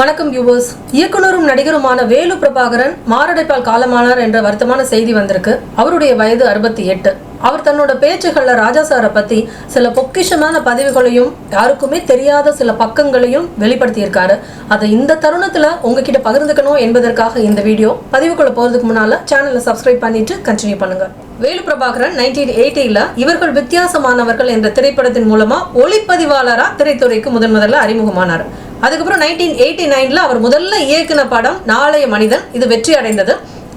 வணக்கம் வியூவர்ஸ் இயக்குனரும் நடிகருமான வேலு பிரபாகரன் மாரடைப்பால் காலமானார் என்ற வருத்தமான செய்தி வந்திருக்கு. அவருடைய வயது அறுபத்தி எட்டு. அவர் தன்னோட பேச்சுகள்ல ராஜா சாரை பத்தி சில பொக்கிஷமான பதிவுகளையும் யாருக்குமே தெரியாத சில பக்கங்களையும் வெளிப்படுத்தியிருக்காரு. அதை இந்த தருணத்துல உங்ககிட்ட பகிர்ந்துக்கணும் என்பதற்காக இந்த வீடியோ. பதிவுக்குள்ள போறதுக்கு முன்னால சேனலை சப்ஸ்கிரைப் பண்ணிட்டு கண்டினியூ பண்ணுங்க. வேலு பிரபாகரன் நைன்டீன் எயிட்டியில் இவர்கள் வித்தியாசமானவர்கள் என்ற திரைப்படத்தின் மூலமா ஒளிப்பதிவாளரா திரைத்துறைக்கு முதன் முதல்ல அறிமுகமானார். அதுக்கப்புறம் நைன்டீன் எயிட்டி நைன்ல அவர் முதல்ல இயக்குன படம் நாளைய மனிதன் இது வெற்றி அடைந்தது.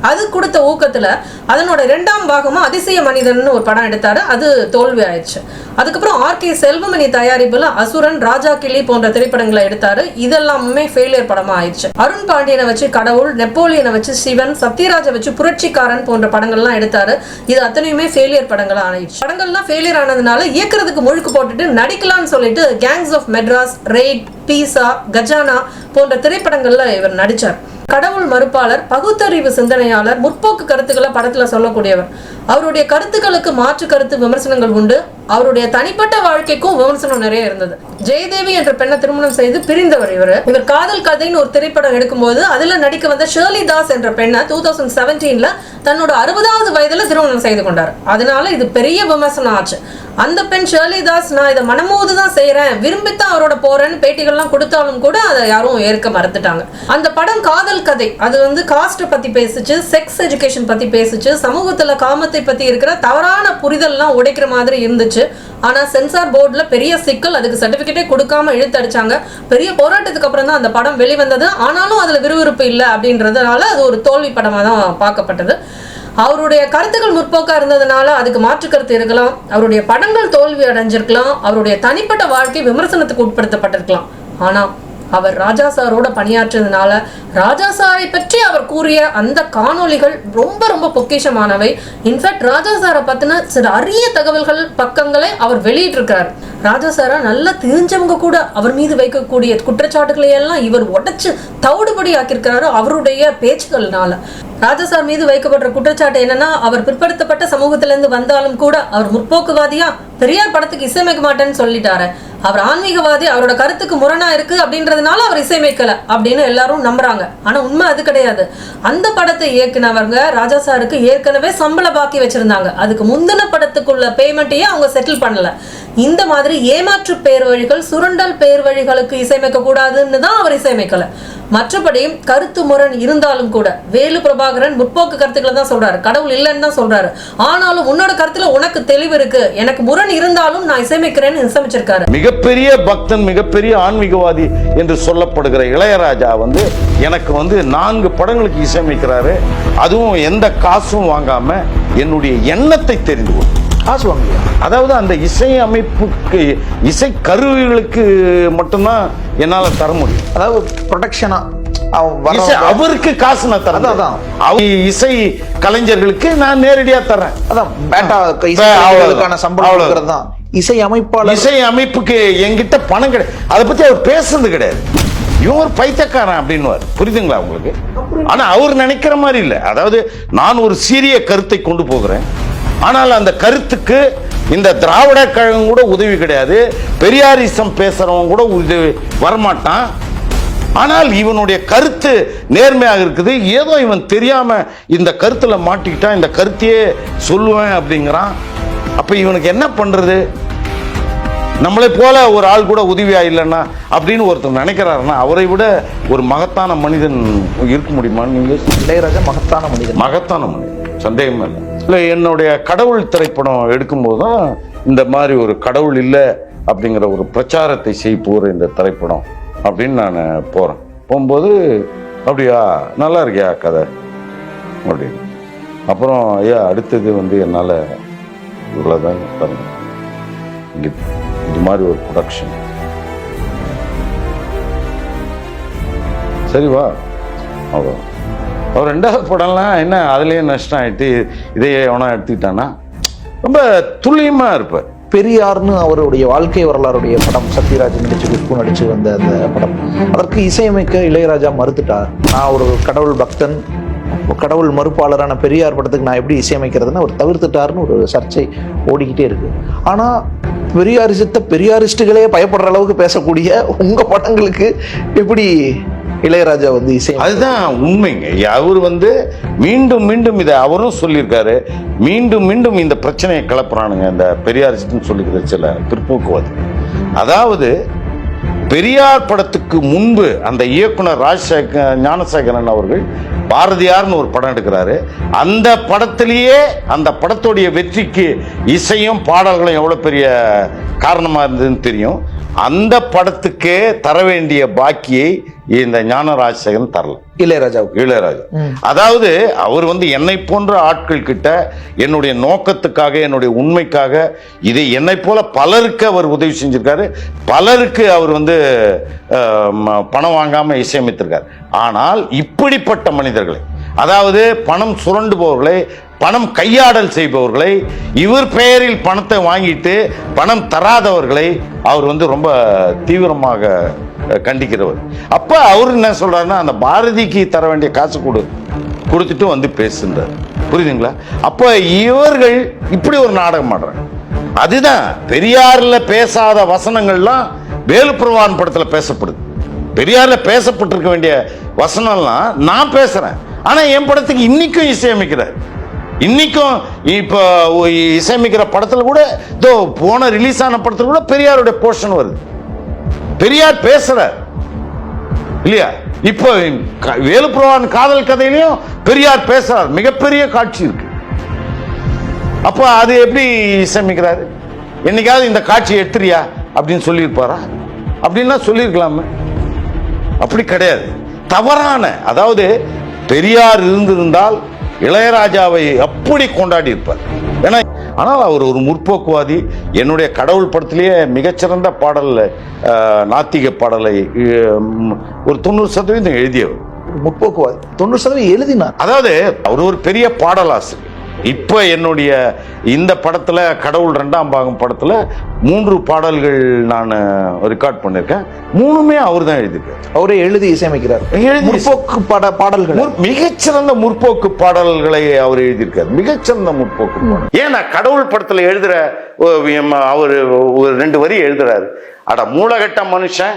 அது கொடுத்த ஊக்கத்துல அதனோட ரெண்டாம் பாகமா அதிசய மனிதன் ஒரு படம் எடுத்தாரு. அது தோல்வி ஆயிடுச்சு. அதுக்கப்புறம் ஆர்கே செல்வமணி தயாரிப்புல அசுரன் ராஜா கிளி போன்ற திரைப்படங்களை எடுத்தாரு. இதெல்லாமுமே ஃபெயிலியர் படமா ஆயிடுச்சு. அருண் பாண்டியனை வச்சு கடவுள் நெப்போலியனை வச்சு சிவன் சத்யராஜை வச்சு புரட்சிக்காரன் போன்ற படங்கள்லாம் எடுத்தாரு. இது அத்தனையுமே ஃபெயிலியர் படங்களாக ஆயிடுச்சு. படங்கள்லாம் ஃபெயிலியர் ஆனதுனால இயக்குறதுக்கு முழுக்கு போட்டுட்டு நடிக்கலாம்னு சொல்லிட்டு gangs of Madras raid pizza Gajana போன்ற திரைப்படங்கள்ல இவர் நடிச்சார். கடவுள் மறுப்பாளர் பகுத்தறிவு சிந்தனையாளர் முற்போக்கு கருத்துக்களை படத்துல சொல்லக்கூடியவர். அவருடைய கருத்துக்களுக்கு மாற்று கருத்து விமர்சனங்கள் உண்டு. அவருடைய தனிப்பட்ட வாழ்க்கைக்கும் விமர்சனம் நிறைய இருந்தது. ஜெயதேவி என்ற பெண்ணை திருமணம் செய்து பிரிந்தவர் இவர். இவர் காதல் கதைன்னு ஒரு திரைப்படம் எடுக்கும்போது அதுல நடிக்க வந்த ஷேர்லி தாஸ் என்ற பெண்ணை டூ தௌசண்ட் செவன்டீன்ல தன்னோட அறுபதாவது வயதுல திருமணம் செய்து கொண்டார். அதனால இது பெரிய விமர்சனம் ஆச்சு. அந்த பெண் ஷேர்லி தாஸ் நான் இதை மனமோது தான் செய்கிறேன் விரும்பித்தான் அவரோட போகிறேன்னு பேட்டிகள்லாம் கொடுத்தாலும் கூட அதை யாரும் ஏற்க மறுத்துட்டாங்க. அந்த படம் காதல் கதை அது வந்து காஸ்ட்டை பற்றி பேசிச்சு செக்ஸ் எஜுகேஷன் பற்றி பேசிச்சு சமூகத்தில் காமத்தை பற்றி இருக்கிற தவறான புரிதல்லாம் உடைக்கிற மாதிரி இருந்துச்சு. ஆனால் சென்சார் போர்டில் பெரிய சிக்கல் அதுக்கு சர்டிஃபிகேட்டே கொடுக்காம இழுத்தடிச்சாங்க. பெரிய போராட்டத்துக்கு அப்புறம் தான் அந்த படம் வெளிவந்தது. ஆனாலும் அதில் விறுவிறுப்பு இல்லை அப்படின்றதுனால அது ஒரு தோல்வி படமாக தான் பார்க்கப்பட்டது. அவருடைய கருத்துக்கள் முற்போக்கா இருந்ததுனால அதுக்கு மாற்று கருத்து இருக்கலாம். அவருடைய படங்கள் தோல்வி அடைஞ்சிருக்கலாம். அவருடைய தனிப்பட்ட வாழ்க்கை விமர்சனத்துக்கு உட்படுத்தப்பட்டிருக்கலாம். ஆனா அவர் ராஜா சாரோட பணியாற்றியதுனால ராஜா சாரை பற்றி அவர் கூறிய அந்த காணொளிகள் ரொம்ப ரொம்ப பொக்கிஷமானவை. இன்ஃபேக்ட் ராஜா சாரை பத்தின சில அரிய தகவல்கள் பக்கங்களை அவர் வெளியிட்டிருக்கிறார். ராஜா சாரா நல்லா தெரிஞ்சவங்க கூட அவர் மீது வைக்கக்கூடிய குற்றச்சாட்டுகளை எல்லாம் இவர் உடைச்சு தவிடுபடி ஆக்கியிருக்கிறாரு அவருடைய பேச்சுகள்னால. ராஜா சார் மீது வைக்கப்படுற குற்றச்சாட்டு என்னன்னா அவர் பிற்படுத்தப்பட்ட சமூகத்திலிருந்து வந்தாலும் கூட அவர் முற்போக்குவாதியா? பெரியார் படத்துக்கு இசையமைக்க மாட்டேன்னு சொல்லிட்டாரு. அவர் ஆன்மீகவாதி அவரோட கருத்துக்கு முரணா இருக்கு அப்படின்றதுனால அவர் இசையமைக்கல அப்படின்னு எல்லாரும் நம்புறாங்க. ஆனா உண்மை அது கிடையாது. அந்த படத்தை இயக்குனவங்க ராஜா சாருக்கு ஏற்கனவே சம்பள பாக்கி வச்சிருந்தாங்க. அதுக்கு முந்தின படத்துக்குள்ள பேமெண்ட்டையே அவங்க செட்டில் பண்ணல. இந்த மாதிரி ஏமாற்று பேர் வழிகள் சுரண்டல் பேர் வழிகளுக்கு இசையமைக்க கூடாதுன்னு தான் அவர் இசையமைக்கல. மற்றபடி கருத்து முரண் இருந்தாலும் கூட வேலு பிரபாகரன் முற்போக்கு கருத்துக்களை தான் சொல்றாரு. கடவுள் இல்லைன்னு தான் சொல்றாரு. ஆனாலும் உன்னோட கருத்துல உனக்கு தெளிவு இருக்கு. எனக்கு முரண் இருந்தாலும் நான் இசையமைக்கிறேன்னு இசையமைச்சிருக்காரு. மிகப்பெரிய பக்தன் மிகப்பெரிய ஆன்மீகவாதி என்று சொல்லப்படுகிற இளையராஜா வந்து எனக்கு வந்து நான்கு படங்களுக்கு இசையமைக்கிறாரு. அதுவும் எந்த காசும் வாங்காம என்னுடைய எண்ணத்தை தெரிந்து கொள்ளும். காசு வாங்கலையா அதாவது அந்த இசை அமைப்புக்கு இசை கருவிகளுக்கு மட்டும்தான் என்னால தர முடியும். அதாவது ப்ரொடெக்ஷனா அவன் இசை வர அவருக்கு காசு நான் தரேன் அதான், இசை கலைஞர்களுக்கு நான் நேரடியா தர்றேன். அதான் பேட்டா. கலைஞர்களுக்கான சம்பளம் தான் இசை அமைப்பாளர் இசை அமைப்புக்கு என்கிட்ட பணம் கிடையாது அதை பத்தி அவர் பேசுறது கிடையாது. இவன் ஒரு பைத்தியக்காரன் அப்படின்னுவார். புரியுதுங்களா உங்களுக்கு? ஆனா அவர் நினைக்கிற மாதிரி இல்லை. அதாவது நான் ஒரு சீரிய கருத்தை கொண்டு போகிறேன். ஆனால் அந்த கருத்துக்கு இந்த திராவிட கழகம் கூட உதவி கிடையாது. பெரியாரிசம் பேசுறவன் கூட உதவி வரமாட்டான். ஆனால் இவனுடைய கருத்து நேர்மையாக இருக்குது. ஏதோ இவன் தெரியாம இந்த கருத்துல மாட்டிக்கிட்டான் இந்த கருத்தையே சொல்லுவேன் அப்படிங்கிறான். அப்ப இவனுக்கு என்ன பண்றது? நம்மளை போல ஒரு ஆள் கூட உதவியா இல்லைன்னா அப்படின்னு ஒருத்தர் நினைக்கிறாருன்னா அவரை விட ஒரு மகத்தான மனிதன் இருக்க முடியுமான்னு நீங்க இளையராஜா மகத்தான மனிதன். மகத்தான மனிதன். சந்தேகமே இல்லை. இல்லை என்னுடைய கடவுள் திரைப்படம் எடுக்கும்போது தான் இந்த மாதிரி ஒரு கடவுள் இல்லை அப்படிங்கிற ஒரு பிரச்சாரத்தை செய்ய போகிற இந்த திரைப்படம் அப்படின்னு நான் போகிறேன் போகும்போது அப்படியா நல்லா இருக்கியா கதை? அப்படின்னு. அப்புறம் ஐயா அடுத்தது வந்து என்னால் இவ்வளோதான் தரணும் இங்கே இது மாதிரி ஒரு ப்ரொடக்ஷன் சரி வா. அவ்வளோ அவர் ரெண்டாவது படம்லாம் என்ன அதுலேயே நஷ்டம் ஆகிட்டு இதையே எவனா எடுத்துக்கிட்டான்னா ரொம்ப துல்லியமாக இருப்பார். பெரியார்னு அவருடைய வாழ்க்கை வரலாறுடைய படம் சத்யராஜ் நடிச்சு குஷ்பு நடிச்சு வந்த அந்த படம். அதற்கு இசையமைக்க இளையராஜா மறுத்துட்டார். நான் ஒரு கடவுள் பக்தன் கடவுள் மறுப்பாளரான பெரியார் படத்துக்கு நான் எப்படி இசையமைக்கிறதுன்னு அவர் தவிர்த்துட்டாருன்னு ஒரு சர்ச்சை ஓடிக்கிட்டே இருக்கு. ஆனா பெரியாரிசத்தை பெரியாரிஸ்டுகளே பயப்படுற அளவுக்கு பேசக்கூடிய உங்க படங்களுக்கு எப்படி இளையராஜா வந்து இசை அதுதான் உண்மைங்க. அவர் வந்து மீண்டும் மீண்டும் இதை அவரும் சொல்லியிருக்காரு. மீண்டும் மீண்டும் இந்த பிரச்சனையை கிளப்புறானுங்க. இந்த பெரியாரிஸ்ட்னு சொல்லிக்கிற சில பிற்போக்குவாதி. அதாவது பெரியார் படத்துக்கு முன்பு அந்த இயக்குனர் ராஜசேகர் ஞானசேகரன் அவர்கள் பாரதியார்னு ஒரு படம் எடுக்கிறாரு. அந்த படத்திலேயே அந்த படத்துடைய வெற்றிக்கு இசையும் பாடல்களும் எவ்வளோ பெரிய காரணமாக இருந்ததுன்னு தெரியும். அந்த படத்துக்கே தர வேண்டிய பாக்கியை இந்த ஞான ராஜசேகரன் தரல. இளையராஜாவுக்கு. இளையராஜா. அதாவது அவர் வந்து என்னை போன்ற ஆட்கள் கிட்ட என்னுடைய நோக்கத்துக்காக என்னுடைய உண்மைக்காக இதை என்னை போல பலருக்கு அவர் உதவி செஞ்சிருக்காரு. பலருக்கு அவர் வந்து பணம் வாங்காம இசையமைத்திருக்காரு. ஆனால் இப்படிப்பட்ட மனிதர்களை அதாவது பணம் சுரண்டுபவர்களை பணம் கையாடல் செய்பவர்களை இவர் பெயரில் பணத்தை வாங்கிட்டு பணம் தராதவர்களை அவர் வந்து ரொம்ப தீவிரமாக கண்டிக்கிறவர். அப்ப அவர் என்ன சொல்றாருன்னா அந்த பாரதிக்கு தர வேண்டிய காசு கொடு கொடுத்துட்டு வந்து பேசுன்றார். புரியுதுங்களா? அப்ப இவர்கள் இப்படி ஒரு நாடகம் ஆடுறாங்க. அதுதான் பெரியாரில் பேசாத வசனங்கள்லாம் வேலுப்பிரவான் படத்தில் பேசப்படுது. பெரியாரில் பேசப்பட்டிருக்க வேண்டிய வசனம்லாம் நான் பேசுறேன். ஆனால் என் படத்துக்கு இன்னைக்கும் இசையமைக்கிறார். இன்னைக்கும் இப்போ இசையமைக்கிற படத்துல கூட இதோ போன ரிலீஸ் ஆன படத்தில் கூட பெரியாருடைய போர்ஷன் வருது. பெரியார் பேசுறார். இல்லையா? இப்போ வேலுப்புரவான் காதல் கதையிலையும் பெரியார் பேசுறார். மிகப்பெரிய காட்சி இருக்கு. அப்போ அது எப்படி இசையமைக்கிறாரு? என்னைக்காவது இந்த காட்சி எடுத்துறியா? அப்படின்னு சொல்லியிருப்பாரா? அப்படின்னா சொல்லியிருக்கலாமே. அப்படி கிடையாது. தவறான அதாவது பெரியார் இருந்திருந்தால் இளையராஜாவை அப்படி கொண்டாடி இருப்பார். ஏன்னா ஆனால் அவர் ஒரு முற்போக்குவாதி. என்னுடைய கடவுள் படத்திலேயே மிகச்சிறந்த பாடல் அஹ், நாத்திக பாடலை ஒரு தொண்ணூறு சதவீதம் எழுதியவர். முற்போக்குவாதி. தொண்ணூறு சதவீதம் எழுதினார். அதாவது அவர் ஒரு பெரிய பாடலாசிரியர். இப்ப என்னுடைய இந்த படத்துல கடவுள் ரெண்டாம் பாகம் படத்துல மூன்று பாடல்கள் நான் ரெக்கார்ட் பண்ணிருக்கேன். மூணுமே அவர் தான் எழுதியிருக்காரு. அவரே எழுதி இசையமைக்கிறார். எழுதி முற்போக்கு பாட பாடல்கள். மிகச்சிறந்த முற்போக்கு பாடல்களை அவர் எழுதியிருக்காரு. மிகச்சிறந்த முற்போக்கு பாடல். ஏன்னா கடவுள் படத்துல எழுதுற அவர் ஒரு ரெண்டு வரி எழுதுறாரு. அட மூலகட்ட மனுஷன்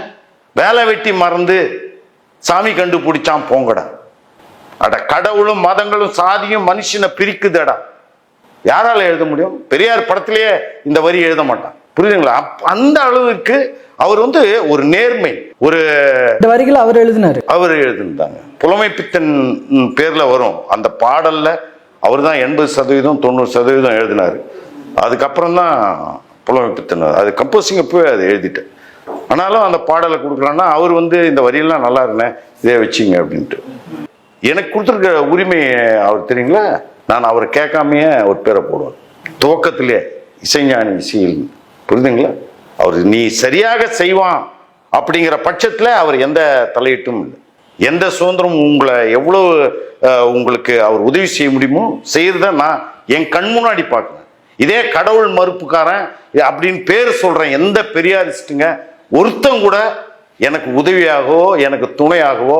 வேலை வெட்டி மறந்து சாமி கண்டுபிடிச்சான் போங்கடா. அட கடவுளும் மதங்களும் சாதியும் மனுஷனை பிரிக்குதடா. யாரால எழுத முடியும்? பெரியார் படத்திலேயே இந்த வரி எழுத மாட்டான். புரியுதுங்களா? அந்த அளவுக்கு அவர் வந்து ஒரு நேர்மை ஒரு இந்த வரிகளை அவர் எழுதினாரு. அவர் எழுதியிருந்தாங்க. புலமை பித்தன் பேர்ல வரும். அந்த பாடல்ல அவர் தான் எண்பது சதவீதம் தொண்ணூறு சதவீதம் எழுதினாரு. அதுக்கப்புறம் தான் புலமை பித்தன் அது கம்போசிங் அப்பவே அதை எழுதிட்டேன் ஆனாலும் அந்த பாடலை கொடுக்குறான்னா அவர் வந்து இந்த வரியெல்லாம் நல்லா இருந்தேன் இதே வச்சிங்க அப்படின்ட்டு. எனக்கு கொடுத்துருக்க உரிமை அவர் தெரியுங்களா? நான் அவரை கேட்காமையே ஒரு பேரை போடுவேன் துவக்கத்திலே இசைஞானி இசையில். புரியுதுங்களா? அவர் நீ சரியாக செய்வான் அப்படிங்கிற பட்சத்தில் அவர் எந்த தலையீட்டும் இல்லை. எந்த சுதந்திரம் உங்களை எவ்வளவு உங்களுக்கு அவர் உதவி செய்ய முடியுமோ செய்யறத நான் என் கண் முன்னாடி பார்க்குறேன். இதே கடவுள் மறுப்புக்காரன் அப்படின்னு பேர் சொல்கிறேன் எந்த பெரியாரிஸ்ட்டுங்க ஒருத்தன் கூட எனக்கு உதவியாகவோ எனக்கு துணையாகவோ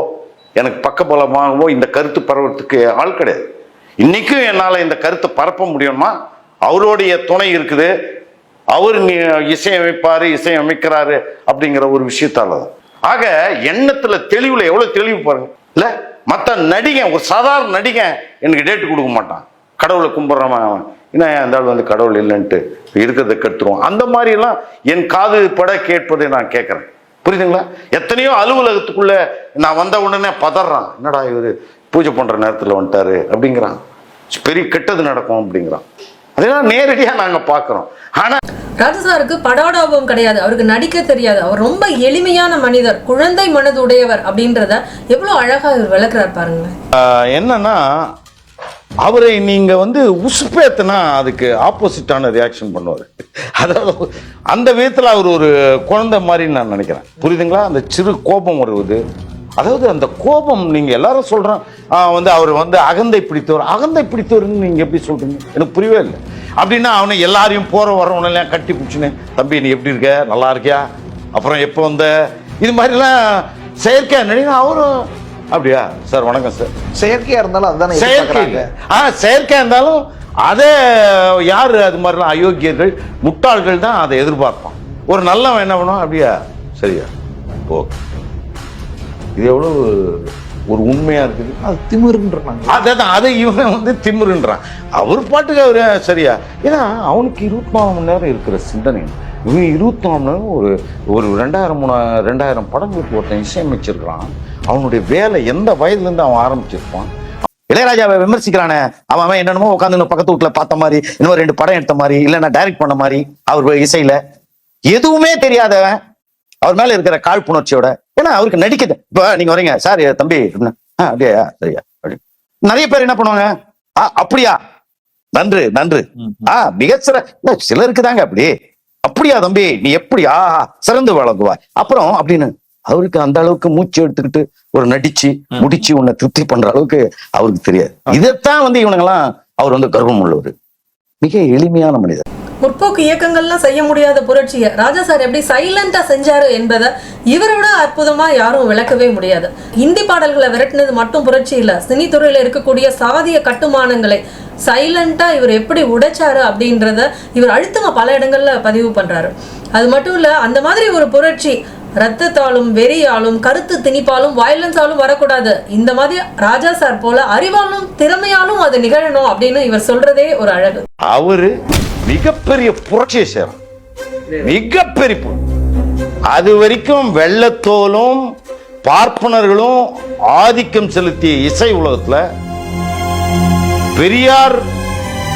எனக்கு பக்கபலமாகவோ இந்த கருத்து பரவறதுக்கு ஆள் கிடையாது. இன்னைக்கும் என்னால் இந்த கருத்தை பரப்ப முடியுமா? அவருடைய துணை இருக்குது. அவர் நீ இசையமைக்கிறாரு அப்படிங்கிற ஒரு விஷயத்தால தான் ஆக எண்ணத்துல தெளிவுல எவ்வளவு தெளிவு பாருங்க. இல்ல மற்ற நடிகன் ஒரு சாதாரண நடிகன் எனக்கு டேட்டு கொடுக்க மாட்டான். கடவுளை கும்பிட்றவன் அவன். என்ன அந்த ஆள் வந்து கடவுள் இல்லைன்ட்டு இருக்கிறத கெடுத்துருவான். அந்த மாதிரி எல்லாம் என் காது பட கேட்பதை நான் கேட்கறேன். புரியுதுங்களா? எத்தனையோ அலுவலகத்துக்குள்ள நான் வந்த உடனே பதறான். என்னடா இவரு? பூஜை பண்ற நேரத்துல வந்துட்டாரு அப்படிங்கிறான். பெரிய கெட்டது நடக்கும் அப்படிங்கிறான். அதெல்லாம் நேரடியா நாங்க பார்க்கிறோம் ஆனா ராஜசாருக்கு படாடாபம் கிடையாது. அவருக்கு நடிக்க தெரியாது. அவர் ரொம்ப எளிமையான மனிதர். குழந்தை மனது உடையவர் அப்படின்றத எவ்வளவு அழகா இவர் விளக்குறார் பாருங்க என்னன்னா அவரை நீங்க வந்து உசுப்பேத்துனா அதுக்கு ஆப்போசிட்டான ரியாக்ஷன் பண்ணுவார். அதாவது அந்த விதத்தில் அவர் ஒரு குழந்தை மாதிரி நான் நினைக்கிறேன். புரியுதுங்களா? அந்த சிறு கோபம் வருவது. அதாவது அந்த கோபம் நீங்க எல்லாரும் சொல்றோம் வந்து அவர் வந்து அகந்தை பிடித்தவர். அகந்தை பிடித்தவர்னு நீங்க எப்படி சொல்றீங்க? எனக்கு புரியவே இல்லை. அப்படின்னா அவனை எல்லாரையும் போற வரவனெல்லாம் கட்டி பிடிச்சினேன் தம்பி நீ எப்படி இருக்க? நல்லா இருக்கியா? அப்புறம் எப்போ வந்த? இது மாதிரிலாம் செயற்கையா நினைக்கிறேன். அவரும் அப்படியா? சார் வணக்கம் சார். செயற்கையா இருந்தாலும் அதுதானே செயற்கை. ஆ செயற்கையா இருந்தாலும் அதே யாரு அது மாதிரிலாம் அயோக்கியர்கள் முட்டாள்கள் தான் அதை எதிர்பார்ப்பான். ஒரு நல்லவன் என்ன பண்ணுவான்? அப்படியா? சரியா. ஓகே. இது எவ்வளவு ஒரு உண்மையா இருக்குது? அது திமிருன்றாங்க அதான் அதை இவன் வந்து திமிருன்றான். அவர் பாட்டுக்கு அவரு சரியா. ஏன்னா அவனுக்கு இருபத்தி நாலு மணி நேரம் இருக்கிற சிந்தனை. இவன் இருபத்தி நாலு மணி நேரம் ஒரு ஒரு ரெண்டாயிரம் மூணு ரெண்டாயிரம் படங்களுக்கு ஒருத்தன் இசையமைச்சிருக்கிறான். அவனுடைய வேலை எந்த வயதுல இருந்து அவன் ஆரம்பிச்சிருப்பான்? இளையராஜாவை விமர்சிக்கிறானே. அவன் அவன் என்னென்னமோ உட்காந்து பக்கத்து வீட்டுல பார்த்த மாதிரி இன்னும் ரெண்டு படம் எடுத்த மாதிரி இல்லைன்னா டைரக்ட் பண்ண மாதிரி அவர் இசையில. எதுவுமே தெரியாதவன் அவர் மேல இருக்கிற காழ்ப்புணர்ச்சியோட ஏன்னா அவருக்கு நடிக்குது இப்ப நீங்க வரீங்க. சார் தம்பி அப்படின்னா, "ஆ, அப்படியா? சரியா. அப்படி. நிறைய பேர் என்ன பண்ணுவாங்க? ஆ அப்படியா? நன்று நன்று. ஆ மிகச்சிற சிலருக்கு தாங்க அப்படி. அப்படியா தம்பி? நீ எப்படியா? சிறந்து வழங்குவாய் அப்புறம் அப்படின்னு அவருக்கு அந்த அளவுக்கு மூச்சு எடுத்துக்கிட்டு ஒரு நடிச்சு முடிச்சு உன்னை திருப்தி பண்ற அளவுக்கு அவருக்கு தெரியாது. இதைத்தான் வந்து இவனுங்கெல்லாம் அவர் வந்து கர்வம் உள்ளவர். மிக எளிமையான மனிதர். முற்போக்கு இயக்கங்கள்லாம் செய்ய முடியாத புரட்சியை ராஜா சார் எப்படி சைலண்டா செஞ்சாரு என்பதை இவரோட அற்புதமா யாரும் விளக்கவே முடியாது. ஹிந்தி பாடல்களை விரட்டினது மட்டும் புரட்சி இல்ல சினித்துறையில இருக்கக்கூடிய சாதிய கட்டுமானங்களை சைலண்டா இவர் எப்படி உடைச்சாரு அப்படின்றத இவர் அழுத்தமா பல இடங்கள்ல பதிவு பண்றாரு. அது மட்டும் இல்ல அந்த மாதிரி ஒரு புரட்சி ரத்தத்தாலும் வெறியாலும் கருத்து திணிப்பாலும் வயலன்ஸாலும் வரக்கூடாது. இந்த மாதிரி ராஜா சார் போல அறிவாலும் திறமையாலும் அது நிகழணும் அப்படின்னு இவர் சொல்றதே ஒரு அழகு. அவரு மிகப்பெரிய புரட்சியை செய்யறான் மிகப்பெரிய பு- அது வரைக்கும் வெள்ளத்தோலும் பார்ப்பனர்களும் ஆதிக்கம் செலுத்திய இசை உலகத்துல பெரியார்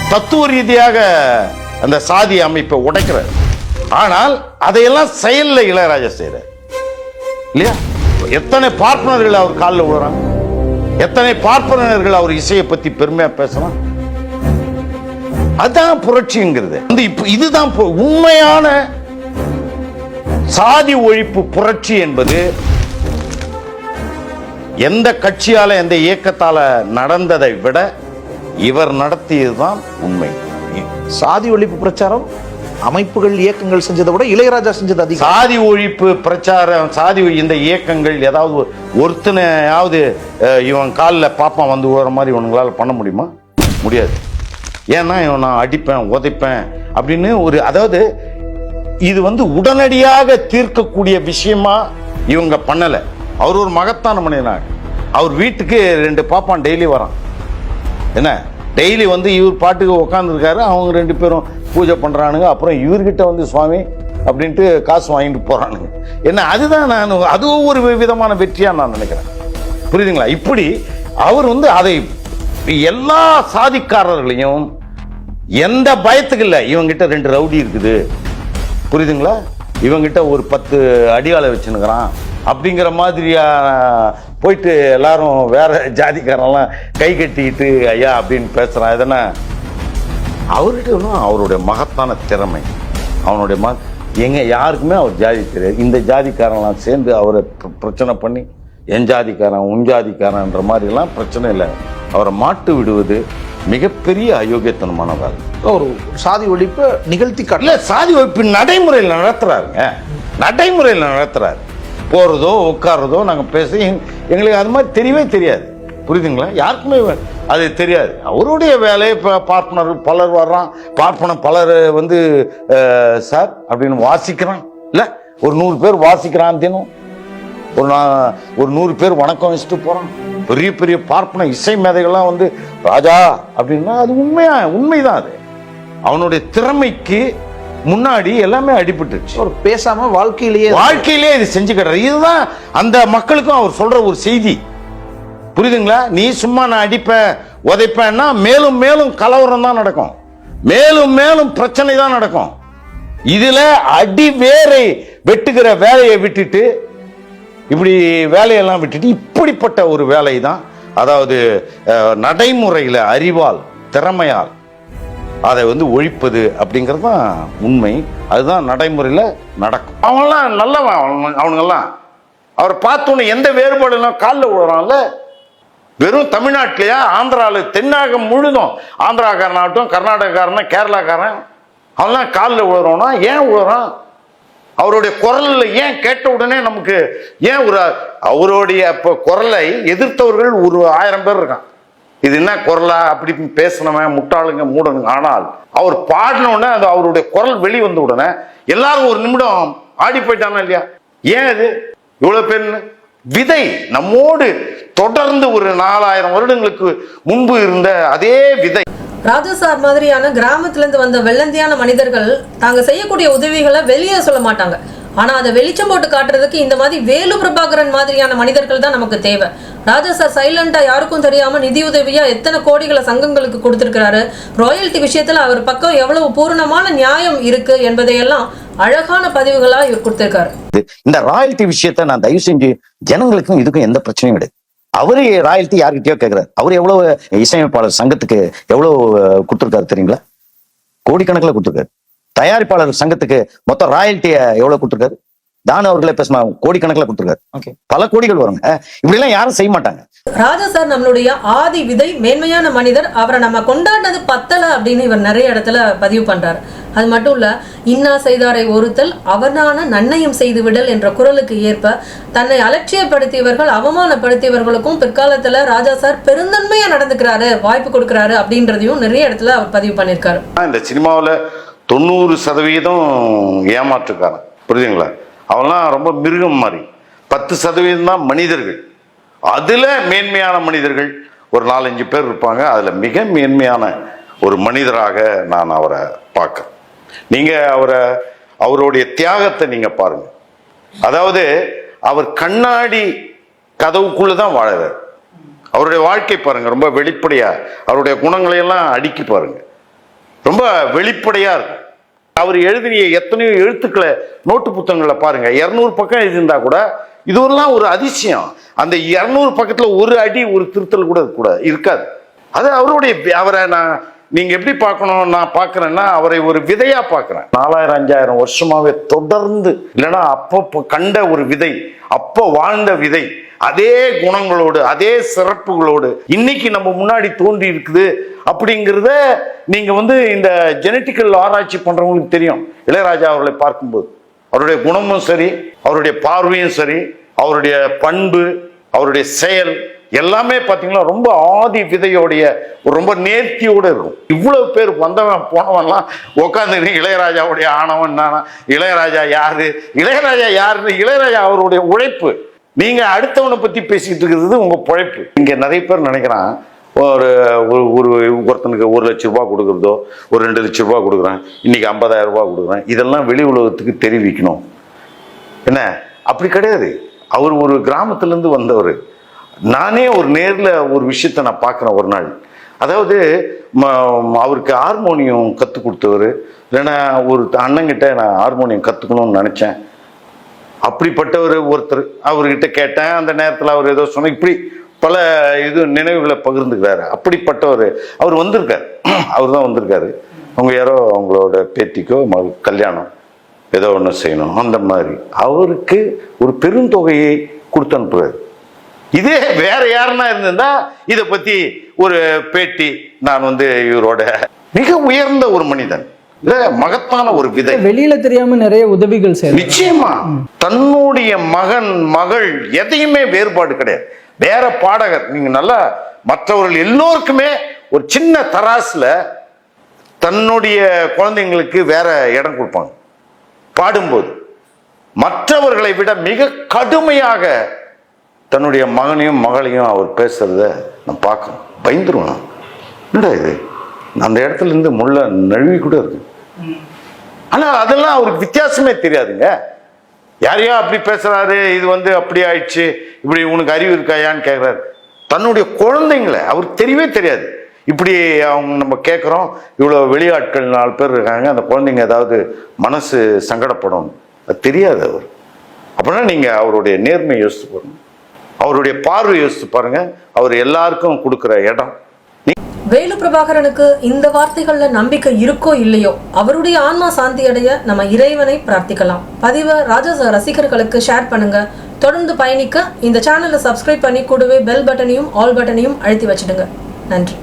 தத்துவ ரீதியாக அந்த சாதி அமைப்பை உடைக்கிறார். ஆனால் அதையெல்லாம் செயலில் இளையராஜா செய்கிறார் இல்லையா? எத்தனை பார்ப்பனர்கள் அவர் காலில் விழுறாங்க? எத்தனை பார்ப்பனர்கள் அவர் இசையை பத்தி பெருமையா பேசலாம்? அதான் புரட்சிங்கிறது. வந்து இப்போ இதுதான் உண்மையான சாதி ஒழிப்பு புரட்சி என்பது எந்த கட்சியால எந்த இயக்கத்தால நடந்ததை விட இவர் நடத்தியதுதான் உண்மை. சாதி ஒழிப்பு பிரச்சாரம்? அமைப்புகள் இயக்கங்கள் செஞ்சதை விட இளையராஜா செஞ்சது அதிகம். சாதி ஒழிப்பு பிரச்சாரம் சாதி ஒழி- இந்த இயக்கங்கள் ஏதாவது ஒருத்தனையாவது இவன் காலில் பாப்பான் வந்து விடுற மாதிரி இவனுங்களால பண்ண முடியுமா? முடியாது. ஏன்னா இவன் நான் அடிப்பேன் உதைப்பேன் அப்படின்னு ஒரு அதாவது இது வந்து உடனடியாக தீர்க்கக்கூடிய விஷயமா இவங்க பண்ணலை. அவர் ஒரு மகத்தான மனிதனாக அவர் வீட்டுக்கு ரெண்டு பாப்பான் டெய்லி வரான். என்ன? டெய்லி வந்து இவர் பாட்டுக்கு உட்காந்துருக்காரு அவங்க ரெண்டு பேரும் பூஜை பண்ணுறானுங்க அப்புறம் இவர்கிட்ட வந்து சுவாமி அப்படின்ட்டு காசு வாங்கிட்டு போகிறானுங்க என்ன அதுதான் நான் அதுவும் ஒரு விதமான வெற்றியாக நான் நினைக்கிறேன். புரியுதுங்களா? இப்படி அவர் வந்து அதை எல்லா சாதிக்காரர்களையும் எந்த பயத்துக்கு இல்லை இவங்கிட்ட ரெண்டு ரவுடி இருக்குது. புரியுதுங்களா? இவங்கிட்ட ஒரு பத்து அடியாளை வச்சுனுக்கிறான் அப்படிங்கிற மாதிரியா போயிட்டு எல்லாரும் வேற ஜாதிக்காரெல்லாம் கை கட்டிக்கிட்டு ஐயா அப்படின்னு பேசுகிறான் எதனா அவர்கிட்ட அவருடைய மகத்தான திறமை. அவனுடைய ம எங்க யாருக்குமே அவர் ஜாதி தெரியாது. இந்த ஜாதிக்காரன்லாம் சேர்ந்து அவரை பிர- பிரச்சனை பண்ணி என் ஜாதிக்காரன் உன் ஜாதிக்காரன்ற மாதிரிலாம் பிரச்சனை இல்லை. அவரை மாட்டு விடுவது மிகப்பெரிய அயோக்கியத்தனமான வேலை ஒரு சாதி ஒழிப்பை நிகழ்த்தி காட்டல சாதி ஒழிப்பு நடைமுறையில் நடத்துறாருங்க. நடைமுறையில் நடத்துறாரு. போறதோ உட்கார்றதோ நாங்க பேச எங்க- எங்களுக்கு அது மாதிரி தெரியவே தெரியாது. புரியுதுங்களா? யாருக்குமே அது தெரியாது. அவருடைய வேலை இப்போ பார்ப்பனர் பலர் வர்றான். பார்ப்பனர் பலர் வந்து சார் அப்படின்னு வாசிக்கிறான். இல்ல ஒரு நூறு பேர் வாசிக்கிறான் தினம். ஒரு நா- ஒரு நூறு பேர் வணக்கம் வச்சுட்டு போறான். பெரிய பெரிய பார்ப்பன இசை மேதைகள்லாம் வந்து ராஜா அப்படின்னா அது உண்மையா உண்மைதான் அது. அவனுடைய திறமைக்கு முன்னாடி எல்லாமே அடிபட்டுருச்சு. ஒரு பேசாம வாழ்க்கையிலேயே வாழ்க்கையிலே இது செஞ்சுக்கிறார் இதுதான் அந்த மக்களுக்கும் அவர் சொல்ற ஒரு செய்தி. புரியுதுங்களா? நீ சும்மா நான் அடிப்பேன் உதைப்பேன்னா மேலும் மேலும் கலவரம் தான் நடக்கும். மேலும் மேலும் பிரச்சனை தான் நடக்கும். இதுல அடி வேரை வெட்டுகிற வேலையை விட்டுட்டு இப்படி வேலையெல்லாம் விட்டுட்டு இப்படிப்பட்ட ஒரு வேலை தான். அதாவது நடைமுறையில் அறிவால் திறமையால் அதை வந்து ஒழிப்பது அப்படிங்கிறது தான் உண்மை. அதுதான் நடைமுறையில் நடக்கும். அவன்லாம் நல்லவன் அவனுங்கெல்லாம். அவரை பார்த்தோன்னே எந்த வேறுபாடு காலில் விழுறான்ல. வெறும் தமிழ்நாட்டிலையா? ஆந்திராவில் தென்னாகம் முழுதும் ஆந்திராக்காரனாகட்டும் கர்நாடகக்காரன் கேரளாக்காரன் அதெல்லாம் காலில் விழுறான்னா ஏன் விழுறான் அவருடைய குரலில் ஏன் கேட்ட உடனே நமக்கு ஏன் ஒரு அவருடைய இப்போ குரலை எதிர்த்தவர்கள் ஒரு ஆயிரம் பேர் இருக்கான் இது என்ன குரலா? அப்படி பேசினவன் முட்டாளுங்க மூடனுங்க. ஆனால் அவர் பாடின உடனே அது அவருடைய குரல் வெளி வந்த உடனே எல்லாரும் ஒரு நிமிடம் ஆடி போயிட்டானா இல்லையா? ஏன் அது? இவ்வளோ பேர்னு விதை நம்மோடு தொடர்ந்து ஒரு நாலாயிரம் வருடங்களுக்கு முன்பு இருந்த அதே விதை. ராஜா சார் மாதிரியான கிராமத்துல இருந்து வந்த வெள்ளந்தியான மனிதர்கள் தாங்க செய்யக்கூடிய உதவிகளை வெளியே சொல்ல மாட்டாங்க. ஆனா அதை வெளிச்சம் போட்டு காட்டுறதுக்கு இந்த மாதிரி வேலு பிரபாகரன் மாதிரியான மனிதர்கள் தான் நமக்கு தேவை. ராஜா சார் சைலண்டா யாருக்கும் தெரியாம நிதியுதவியா எத்தனை கோடிகளை சங்கங்களுக்கு கொடுத்திருக்கிறாரு? ராயல்டி விஷயத்துல அவர் பக்கம் எவ்வளவு பூரணமான நியாயம் இருக்கு என்பதையெல்லாம் அழகான பதிவுகளா இவர் கொடுத்திருக்காரு. இந்த ராயல்டி விஷயத்த நான் தயவு செஞ்சு ஜனங்களுக்கும் இதுக்கும் எந்த பிரச்சனையும் கிடையாது. அவரு ராயல்டி யார்கிட்டயோ கேக்குறாரு. அவர் எவ்வளவு இசையமைப்பாளர் சங்கத்துக்கு எவ்வளவு கொடுத்துருக்காரு தெரியுங்களா? கோடிக்கணக்கில் கொடுத்துருக்காரு. தயாரிப்பாளர் சங்கத்துக்கு மொத்தம் ராயல்ட்டியை எவ்வளவு கொடுத்துருக்காரு? தானு அவர்களே பேசினா கோடிக்கணக்கில் கொடுத்திருக்காரு. ஓகே பல கோடிகள் வருங்க. இப்படி எல்லாம் யாரும் செய்ய மாட்டாங்க. ராஜா சார் நம்மளுடைய ஆதி விதை மேன்மையான மனிதர் அவரை நம்ம கொண்டாடினது பத்தல அப்படின்னு இவர் நிறைய இடத்துல பதிவு பண்றாரு. அது மட்டும் இல்ல இன்னா செய்தாரை ஒருத்தல் அவனான நன்னயம் செய்து விடல் என்ற குரலுக்கு ஏற்ப தன்னை அலட்சியப்படுத்தியவர்கள் அவமானப்படுத்தியவர்களுக்கும் பிற்காலத்துல ராஜா சார் பெருந்தன்மையா நடந்துக்கிறாரு வாய்ப்பு கொடுக்கறாரு அப்படின்றதையும் நிறைய இடத்துல அவர் பதிவு பண்ணியிருக்காரு. இந்த சினிமாவில் தொண்ணூறு சதவீதம் ஏமாற்றுக்காரன். புரியுதுங்களா? அவெல்லாம் ரொம்ப மிருகம் மாதிரி. பத்து சதவீதம் தான் மனிதர்கள். அதில் மேன்மையான மனிதர்கள் ஒரு நாலஞ்சு பேர் இருப்பாங்க. அதில் மிக மேன்மையான ஒரு மனிதராக நான் அவரை பார்க்குறேன். நீங்கள் அவரை அவருடைய தியாகத்தை நீங்கள் பாருங்கள் அதாவது அவர் கண்ணாடி கதவுக்குள்ளே தான் வாழறார். அவருடைய வாழ்க்கை பாருங்கள் ரொம்ப வெளிப்படையாக அவருடைய குணங்களை எல்லாம் அடுக்கி பாருங்கள் ரொம்ப வெளிப்படையாக இருக்கும். அவர் எழுதிய எத்தனையோ எழுத்துக்களை நோட்டு புத்தகங்களை பாருங்க. இரநூறு பக்கம் எழுதியிருந்தா கூட இதுவெல்லாம் ஒரு அதிசயம். அந்த இரநூறு பக்கத்தில் ஒரு அடி ஒரு திருத்தல் கூட கூட இருக்காது. அது அவருடைய அவரை நான் நீங்கள் எப்படி பார்க்கணும் நான் பார்க்குறேன்னா அவரை ஒரு விதையாக பார்க்குறேன். நாலாயிரம் அஞ்சாயிரம் வருஷமாகவே தொடர்ந்து இல்லைன்னா அப்போ கண்ட ஒரு விதை அப்போ வாழ்ந்த விதை அதே குணங்களோடு அதே சிறப்புகளோடு இன்னைக்கு நம்ம முன்னாடி தோன்றி இருக்குது அப்படிங்கிறத நீங்கள் வந்து இந்த ஜெனட்டிக்கல் ஆராய்ச்சி பண்ணுறவங்களுக்கு தெரியும். இளையராஜா அவர்களை பார்க்கும்போது. அவருடைய குணமும் சரி அவருடைய பார்வையும் சரி அவருடைய பண்பு அவருடைய செயல் எல்லாமே பார்த்தீங்கன்னா ரொம்ப ஆதி விதையோடைய ரொம்ப நேர்த்தியோடு இருக்கும். இவ்வளவு பேர் வந்தவன் போனவன்லாம் உட்காந்து இளையராஜாவுடைய ஆணவன் நானா இளையராஜா யாரு இளையராஜா யாருன்னு இளையராஜா அவருடைய உழைப்பு. நீங்கள் அடுத்தவனை பற்றி பேசிக்கிட்டு இருக்கிறது உங்கள் பொழைப்பு இங்கே நிறைய பேர் நினைக்கிறான் ஒரு ஒரு ஒரு ஒருத்தனுக்கு ஒரு லட்ச ரூபா கொடுக்குறதோ ஒரு ரெண்டு லட்ச ரூபா கொடுக்குறேன் இன்னைக்கு ஐம்பதாயிரம் ரூபா கொடுக்குறேன் இதெல்லாம் வெளி உலகத்துக்கு தெரிவிக்கணும். என்ன? அப்படி கிடையாது. அவர் ஒரு கிராமத்திலேருந்து வந்தவர். நானே ஒரு நேரில் ஒரு விஷயத்தை நான் பார்க்குறேன் ஒரு நாள். அதாவது ம- அவருக்கு ஹார்மோனியம் கற்றுக் கொடுத்தவர். இல்லைன்னா ஒரு அண்ணங்கிட்ட நான் ஹார்மோனியம் கற்றுக்கணும்னு நினச்சேன். அப்படிப்பட்டவர் ஒருத்தர். அவர்கிட்ட கேட்டேன். அந்த நேரத்தில் அவர் ஏதோ சொன்ன இப்படி பல இது நினைவுகளை பகிர்ந்துக்கிறாரு. அப்படிப்பட்டவர். அவர் வந்திருக்கார். அவர் தான் வந்திருக்காரு. அவங்க யாரோ அவங்களோட பேத்திக்கோ மகள் கல்யாணம். ஏதோ ஒன்று செய்யணும். அந்த மாதிரி. அவருக்கு ஒரு பெருந்தொகையை கொடுத்து அனுப்புறாரு. இதே வேற யாருன்னா இருந்திருந்தா இதை பத்தி ஒரு பேட்டி நான் வந்து இவரோட மிக உயர்ந்த ஒரு மனிதன். மகத்தான ஒரு விதை. வெளியில தெரியாம நிறைய உதவிகள் செய்யறாரு. நிச்சயமா. தன்னுடைய மகன் மகள் எதையுமே வேறுபாடு கிடையாது. வேற பாடகர். நீங்க நல்லா மற்றவர்கள் எல்லோருக்குமே ஒரு சின்ன தராசுல தன்னுடைய குழந்தைங்களுக்கு வேற இடம் கொடுப்பாங்க. பாடும்போது. மற்றவர்களை விட மிக கடுமையாக தன்னுடைய மகனையும் மகளையும் அவர் பேசுறத நான் பார்க்கணும். பயந்துருவேன் நான். என்னடா இது? அந்த இடத்துல இருந்து முள்ள நழுவி கூட இருக்கு. ஆனால் அதெல்லாம் அவருக்கு வித்தியாசமே தெரியாதுங்க. யாரையோ அப்படி பேசுறாரு இது வந்து அப்படி ஆயிடுச்சு இப்படி உனக்கு அறிவு இருக்காயான்னு கேட்குறாரு தன்னுடைய குழந்தைங்களை அவருக்கு தெரியவே தெரியாது. இப்படி அவங்க நம்ம கேட்குறோம் இவ்வளோ வெளியாட்கள் நாலு பேர் இருக்காங்க அந்த குழந்தைங்க ஏதாவது மனசு சங்கடப்படும். அது தெரியாது அவர். அப்படின்னா நீங்கள் அவருடைய நேர்மை யோசித்து பாருங்க. அவருடைய பார்வை யோசித்து பாருங்கள் அவர் எல்லாருக்கும் கொடுக்குற இடம். வேலு பிரபாகரனுக்கு இந்த வார்த்தைகள்ல நம்பிக்கை இருக்கோ இல்லையோ அவருடைய ஆன்மா சாந்தி அடைய நம்ம இறைவனை பிரார்த்திக்கலாம். பதிவை ராஜா ரசிகர்களுக்கு ஷேர் பண்ணுங்க. தொடர்ந்து பயணிக்க இந்த சேனலை சப்ஸ்கிரைப் பண்ணி கூடவே பெல் பட்டனையும் ஆல் பட்டனையும் அழுத்தி வச்சிடுங்க. நன்றி.